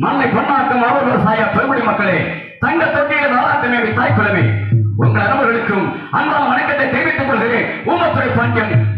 மண்ணை பொன்னாக்கும் அவர் விவசாய பெருமுடி மக்களே தங்க தொட்டியில் நாளாட்டமே தாய் உங்கள் அனைவர்களுக்கும் அன்பான வணக்கத்தை தெரிவித்துக் கொள்கிறேன். ஊமத்துறை பாண்டியன்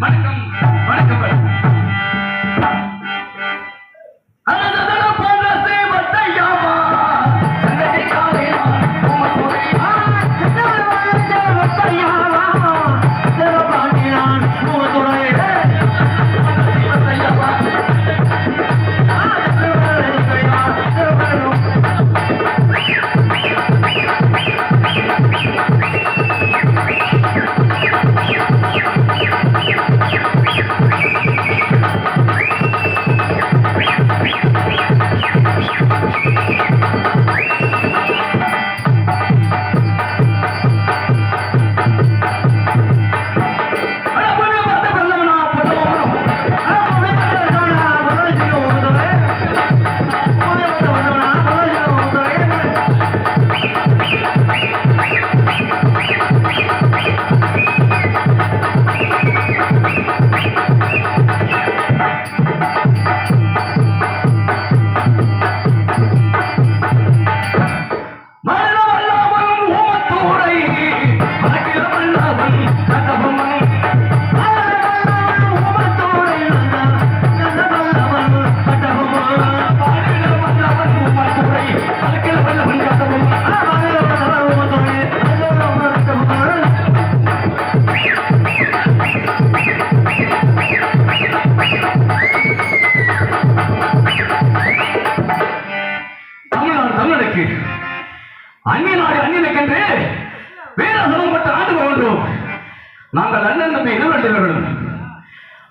நாங்கள் அண்ணன் தம்பி இளவெளியவர்களும்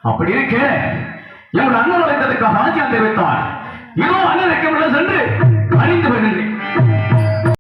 அப்படி இருக்க எங்கள் அண்ணன் உழைத்ததுக்காக ஆட்சியம் தெரிவித்தார் இதோ அண்ணனுக்கு முடியல சென்று அறிந்து